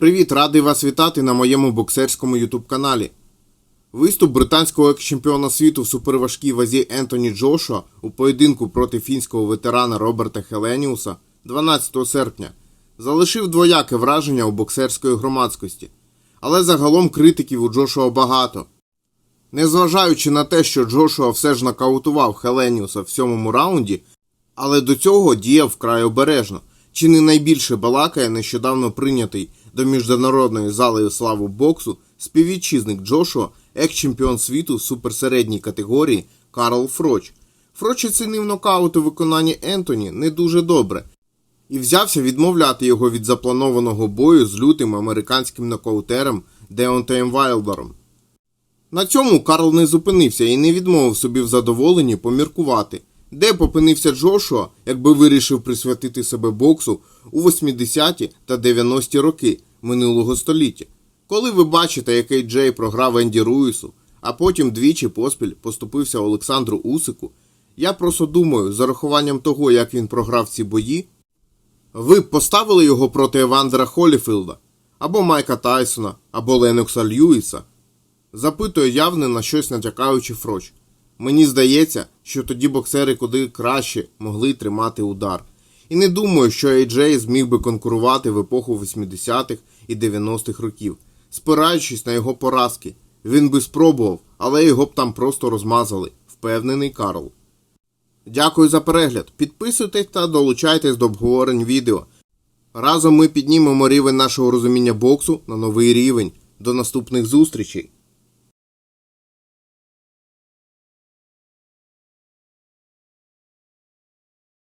Привіт, радий вас вітати на моєму боксерському ютуб каналі. Виступ британського екс-чемпіона світу в суперважкій вазі Ентоні Джошуа у поєдинку проти фінського ветерана Роберта Хеленіуса 12 серпня залишив двояке враження у боксерської громадськості, але загалом критиків у Джошуа багато. Незважаючи на те, що Джошуа все ж нокаутував Хеленіуса в сьомому раунді, але до цього діяв вкрай обережно. Чи не найбільше балакає нещодавно прийнятий до міжнародної залею славу боксу співвітчизник Джошуа, екс-чемпіон світу суперсередній категорії Карл Фроч. Фроч оцінив нокаут у виконанні Ентоні не дуже добре і взявся відмовляти його від запланованого бою з лютим американським нокаутером Деонтеєм Вайлдером. На цьому Карл не зупинився і не відмовив собі в задоволенні поміркувати, де б опинився Джошуа, якби вирішив присвятити себе боксу у 80-ті та 90-ті роки минулого століття. Коли ви бачите, який Джей програв Енді Руїсу, а потім двічі поспіль поступився Олександру Усику, я просто думаю, з урахуванням того, як він програв ці бої, ви б поставили його проти Евандера Холіфілда, або Майка Тайсона, або Ленокса Льюіса? Запитує явне на щось натякаючи Фроч. Мені здається, що тоді боксери куди краще могли тримати удар. І не думаю, що AJ зміг би конкурувати в епоху 80-х і 90-х років, спираючись на його поразки. Він би спробував, але його б там просто розмазали, впевнений Карл. Дякую за перегляд. Підписуйтесь та долучайтесь до обговорень відео. Разом ми піднімемо рівень нашого розуміння боксу на новий рівень. До наступних зустрічей!